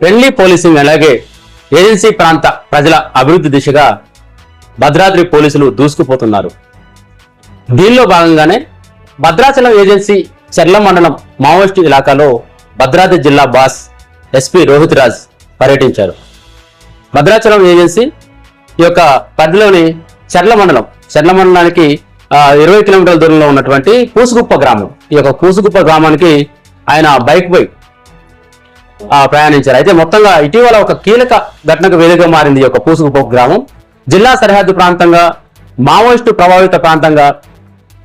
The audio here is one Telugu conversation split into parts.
ఫ్రెండ్లీ పోలీసింగ్ అలాగే ఏజెన్సీ ప్రాంత ప్రజల అభివృద్ధి దిశగా భద్రాద్రి పోలీసులు దూసుకుపోతున్నారు. దీనిలో భాగంగానే భద్రాచలం ఏజెన్సీ చెర్ల మండలం మావోయిస్టు ఇలాకాలో భద్రాద్రి జిల్లా బాస్ ఎస్పీ రోహిత్ రాజ్ పర్యటించారు. భద్రాచలం ఏజెన్సీ ఈ యొక్క పరిధిలోని చెర్ల మండలం చెర్ల మండలానికి ఇరవై కిలోమీటర్ల దూరంలో ఉన్నటువంటి కూసుగుప్ప గ్రామం. ఈ యొక్క కూసుగుప్ప గ్రామానికి ఆయన బైక్ పై ప్రయాణించారు. అయితే మొత్తంగా ఇటీవల ఒక కీలక ఘటనకు వేదికగా మారింది ఈ యొక్క పూసుకుపో గ్రామం. జిల్లా సరిహద్దు ప్రాంతంగా మావోయిస్టు ప్రభావిత ప్రాంతంగా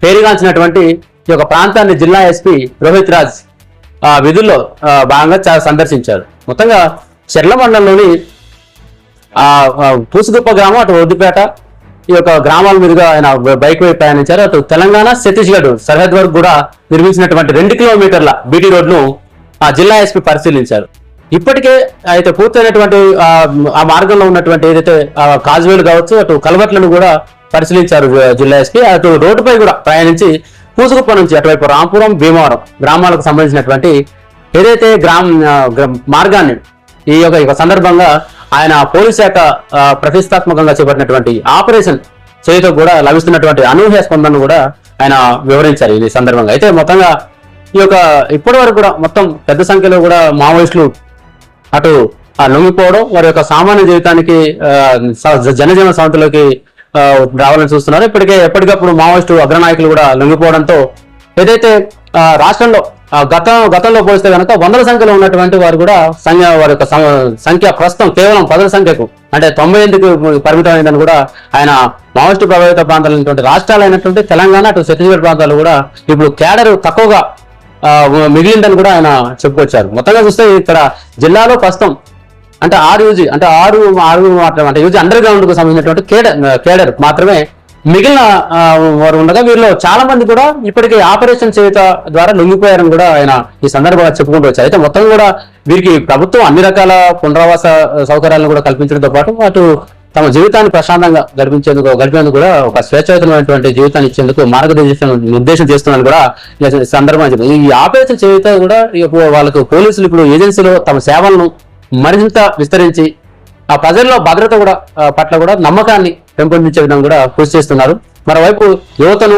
పేరుగాంచినటువంటి ఈ యొక్క ప్రాంతాన్ని జిల్లా ఎస్పీ రోహిత్ రాజ్ ఆ, విధుల్లో భాగంగా సందర్శించారు. మొత్తంగా చెర్ల మండలంలోని ఆ, పూసుగుప్ప గ్రామం అటు ఒడ్డుపేట ఈ యొక్క గ్రామాల మీదుగా ఆయన బైక్ వైపు ప్రయాణించారు. అటు తెలంగాణ ఛత్తీస్గఢ్ సరిహద్దు వరకు కూడా నిర్మించినటువంటి రెండు కిలోమీటర్ల బీటీ రోడ్ను ఆ జిల్లా ఎస్పీ పరిశీలించారు. ఇప్పటికే అయితే పూర్తయినటువంటి ఆ, ఆ మార్గంలో ఉన్నటువంటి ఏదైతే కాజువేలు కావచ్చు అటు కలవట్లను కూడా పరిశీలించారు జిల్లా ఎస్పీ. అటు రోడ్డుపై కూడా ప్రయాణించి పూసుకుప్ప నుంచి అటువైపు రాంపురం భీమవరం గ్రామాలకు సంబంధించినటువంటి ఏదైతే గ్రామ మార్గాన్ని ఈ యొక్క సందర్భంగా ఆయన పోలీస్ శాఖ ప్రతిష్టాత్మకంగా చేపట్టినటువంటి ఆపరేషన్ చేతితో కూడా లభిస్తున్నటువంటి అనూహ్య స్పందనను కూడా ఆయన వివరించారు ఈ సందర్భంగా. అయితే మొత్తంగా ఈ యొక్క ఇప్పటి వరకు కూడా మొత్తం పెద్ద సంఖ్యలో కూడా మావోయిస్టులు అటు లొంగిపోవడం వారి యొక్క సామాన్య జీవితానికి జనజీవన సంస్థలోకి రావాలని చూస్తున్నారు. ఇప్పటికే ఎప్పటికప్పుడు మావోయిస్టు అగ్రనాయకులు కూడా లొంగిపోవడంతో ఏదైతే రాష్ట్రంలో గత గతంలో పోలిస్తే కనుక వందల సంఖ్యలో ఉన్నటువంటి వారు కూడా సంఖ్య వారి యొక్క సంఖ్య ప్రస్తుతం కేవలం పదల సంఖ్యకు అంటే తొంభై ఎనిమిదికి పరిమితమైందని కూడా ఆయన మావోయిస్టు ప్రభావిత ప్రాంతాలైనటువంటి రాష్ట్రాలు అయినటువంటి తెలంగాణ అటు ఛత్తీస్గఢ్ ప్రాంతాలు కూడా ఇప్పుడు కేడర్ తక్కువగా మిగిలిందని కూడా ఆయన చెప్పుకొచ్చారు. మొత్తంగా చూస్తే ఇక్కడ జిల్లాలో ప్రస్తుతం అంటే ఆరు యూజీ అంటే ఆరు ఆరు మాత్రం అంటే యూజీ అండర్ గ్రౌండ్కు సంబంధించినటువంటి కేడర్ కేడర్ మాత్రమే మిగిలిన వారు ఉండగా వీరిలో చాలా మంది కూడా ఇప్పటికీ ఆపరేషన్ చేయుత ద్వారా లొంగిపోయారని కూడా ఆయన ఈ సందర్భంగా చెప్పుకుంటూ వచ్చారు. అయితే మొత్తం కూడా వీరికి ప్రభుత్వం అన్ని రకాల పునరావాస సౌకర్యాలను కూడా కల్పించడంతో పాటు అటు తమ జీవితాన్ని ప్రశాంతంగా గడిపించేందుకు గడిపేందుకు కూడా ఒక స్వేచ్ఛాయుతమైనటువంటి జీవితాన్ని ఇచ్చేందుకు మార్గదర్శనం నిర్దేశం చేస్తున్నాను కూడా సందర్భంగా చెప్పారు. ఈ ఆపరేషన్ చేత కూడా వాళ్ళకు పోలీసులు ఇప్పుడు ఏజెన్సీలో తమ సేవలను మరింత విస్తరించి ఆ ప్రజల్లో భద్రత కూడా పట్ల కూడా నమ్మకాన్ని పెంపొందించే విధంగా కూడా కృషి చేస్తున్నారు. మరోవైపు యువతను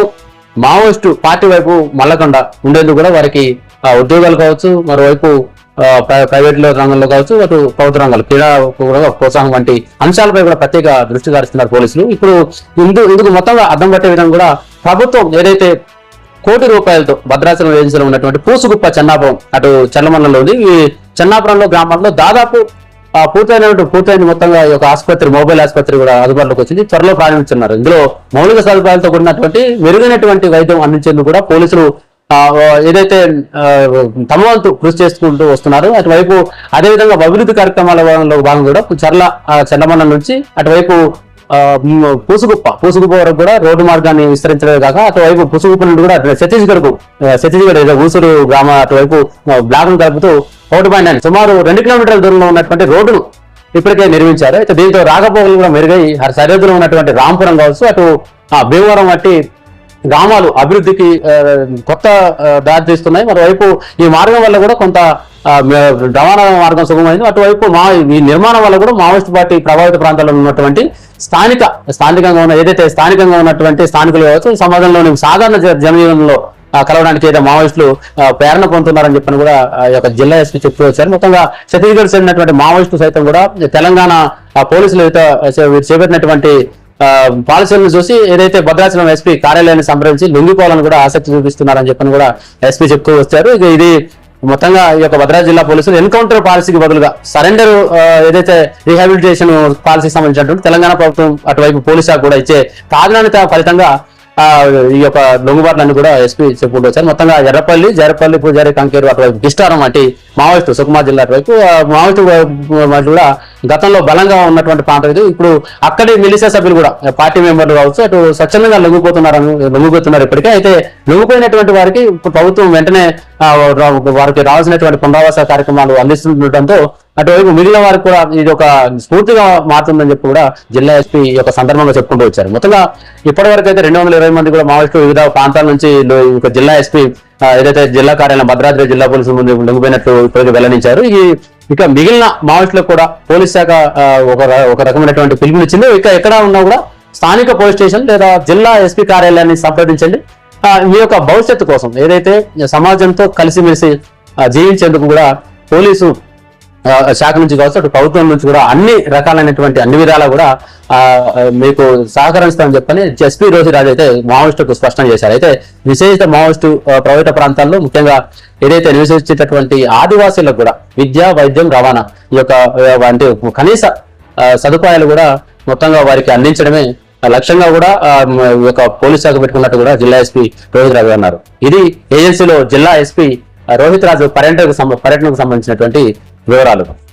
మావోయిస్టు పార్టీ వైపు మళ్ళకుండా ఉండేందుకు కూడా వారికి ఆ, ఉద్యోగాలు కావచ్చు మరోవైపు ప్రైవేట్ రంగంలో కావచ్చు అటు ప్రభుత్వ రంగాలు క్రీడా కూడా ప్రోత్సాహం వంటి అంశాలపై కూడా ప్రత్యేక దృష్టి సారిస్తున్నారు పోలీసులు. ఇప్పుడు ఇందు ఇందుకు మొత్తంగా అర్థం పట్టే విధంగా కూడా ప్రభుత్వం ఏదైతే కోటి రూపాయలతో భద్రాచలం ఏజెన్సీలో ఉన్నటువంటి పూసుగుప్ప చెన్నాపురం అటు చల్లమండలంలో ఉంది. ఈ చెన్నాపురంలో గ్రామంలో దాదాపు ఆ, పూర్తయినటువంటి పూర్తయిన మొత్తంగా ఈ యొక్క ఆసుపత్రి మొబైల్ ఆసుపత్రి కూడా అందుబాటులోకి వచ్చింది. త్వరలో ప్రారంభించున్నారు ఇందులో మౌలిక సదుపాయాలతో కూడినటువంటి మెరుగైనటువంటి వైద్యం అందించేందుకు కూడా పోలీసులు ఏదైతే తమ వంతు కృషి చేసుకుంటూ వస్తున్నారు అటువైపు అదేవిధంగా అభివృద్ధి కార్యక్రమాల భాగంగా కూడా చర్ల ఆ, నుంచి అటువైపు పూసుగుప్ప పూసుగుప్ప వరకు కూడా రోడ్డు మార్గాన్ని విస్తరించడమే కాక అటువైపు పూసుగుప్ప నుండి కూడా ఛత్తీస్గఢ్కు ఛత్తీస్గఢ్ ఏదో ఊసూరు గ్రామ అటువైపు బ్లాక్ను కలుపుతూ ఒకటి పాయింట్ నైన్ సుమారు రెండు కిలోమీటర్ల దూరంలో ఉన్నటువంటి రోడ్డును ఇప్పటికే నిర్మించారు. అయితే దీంతో రాకపోకలు కూడా మెరుగై సరిహద్దులో ఉన్నటువంటి రాంపురం కావచ్చు అటు భీమవరం వంటి గ్రామాలు అభివృద్ధికి కొత్త దారి తీస్తున్నాయి. మరోవైపు ఈ మార్గం వల్ల కూడా కొంత రవాణా మార్గం సుగమైంది అటువైపు మా ఈ నిర్మాణం వల్ల కూడా మావోయిస్ట్ పార్టీ ప్రభావిత ప్రాంతాల్లో ఉన్నటువంటి స్థానిక స్థానికంగా ఉన్న ఏదైతే స్థానికంగా ఉన్నటువంటి స్థానికులు కావచ్చు సమాజంలోని సాధారణ జ- జనజీవనంలో కలవడానికి ఏదో మావోయిస్టులు ప్రేరణ పొందుతున్నారని చెప్పని కూడా ఈ యొక్క జిల్లా ఎస్పీ చెప్తూ వచ్చారు. మొత్తంగా ఛత్తీస్గఢ్ చెందినటువంటి మావోయిస్టులు సైతం కూడా తెలంగాణ పోలీసులు అయితే వీరు చేపట్టినటువంటి పాలసీలను చూసి ఏదైతే భద్రాచలం ఎస్పీ కార్యాలయాన్ని సంప్రదించి లొంగిపోవాలని కూడా ఆసక్తి చూపిస్తున్నారని చెప్పని కూడా ఎస్పీ చెప్తూ వచ్చారు. ఇక ఇది మొత్తంగా ఈ యొక్క భద్రాద్రి జిల్లా పోలీసులు ఎన్కౌంటర్ పాలసీకి బదులుగా సరెండర్ ఏదైతే రీహాబిలిటేషన్ పాలసీకి సంబంధించినటువంటి తెలంగాణ ప్రభుత్వం అటువైపు పోలీస్ శాఖ కూడా ఇచ్చే ప్రాధాన్యత ఫలితంగా ఆ, ఈ యొక్క లొంగుబాట్లన్నీ కూడా ఎస్పీ చెప్పుకుంటూ వచ్చారు. మొత్తంగా ఎర్రపల్లి జరపల్లి పూజారి కంకేరు అటువైపు గిస్టారం వంటి మావోయిస్టు సుకుమార్ జిల్లా అటువైపు ఆ, మావోయిస్టు కూడా గతంలో బలంగా ఉన్నటువంటి ప్రాంతం ఇది. ఇప్పుడు అక్కడి మిలిసే సభ్యులు కూడా పార్టీ మెంబర్లు కావచ్చు అటు స్వచ్ఛందంగా లొంగిపోతున్నారని లొంగిపోతున్నారు ఇప్పటికే. అయితే లొంగిపోయినటువంటి వారికి ప్రభుత్వం వెంటనే వారికి రావాల్సినటువంటి పునరావాస కార్యక్రమాలు అందిస్తుండటంతో అటువైపు మిగిలిన వారికి కూడా ఇది ఒక స్ఫూర్తిగా మారుతుందని చెప్పి కూడా జిల్లా ఎస్పీ ఈ యొక్క సందర్భంగా చెప్పుకుంటూ వచ్చారు. మొత్తంగా ఇప్పటి వరకు అయితే రెండు వందల ఇరవై మంది కూడా మావోయిస్టు వివిధ ప్రాంతాల నుంచి జిల్లా ఎస్పీ ఏదైతే జిల్లా కార్యాలయం భద్రాద్రి జిల్లా పోలీసు ముందు లొంగిపోయినట్లు ఇప్పటికే వెల్లడించారు. ఈ ఇక మిగిలిన మావోయిస్టులకు కూడా పోలీస్ శాఖ ఒక ఒక రకమైనటువంటి పిలుపునిచ్చింది ఇక ఎక్కడ ఉన్నా కూడా స్థానిక పోలీస్ స్టేషన్ లేదా జిల్లా ఎస్పీ కార్యాలయాన్ని సంప్రదించండి. మీ యొక్క భవిష్యత్తు కోసం ఏదైతే సమాజంతో కలిసిమెలిసి జీవించేందుకు కూడా పోలీసు శాఖ నుంచి కావచ్చు అటు ప్రభుత్వం నుంచి కూడా అన్ని రకాలైనటువంటి అన్ని విధాలా కూడా ఆ, మీకు సహకరిస్తామని చెప్పని ఎస్పీ రోహిరాజు అయితే మావోయిస్టుకు స్పష్టం చేశారు. అయితే విశేషిత మావోయిస్టు ప్రైవేట్ ప్రాంతాల్లో ముఖ్యంగా ఏదైతే నివసించేటటువంటి ఆదివాసీలకు కూడా విద్య వైద్యం రవాణా ఈ యొక్క వంటి అంటే కనీస సదుపాయాలు కూడా మొత్తంగా వారికి అందించడమే లక్ష్యంగా కూడా ఈ యొక్క పోలీస్ శాఖ పెట్టుకున్నట్టు కూడా జిల్లా ఎస్పీ రోహిత్ రాజు అన్నారు. ఇది ఏజెన్సీలో జిల్లా ఎస్పీ రోహిత్ రాజు పర్యటనకు పర్యటనకు సంబంధించినటువంటి వివరాలు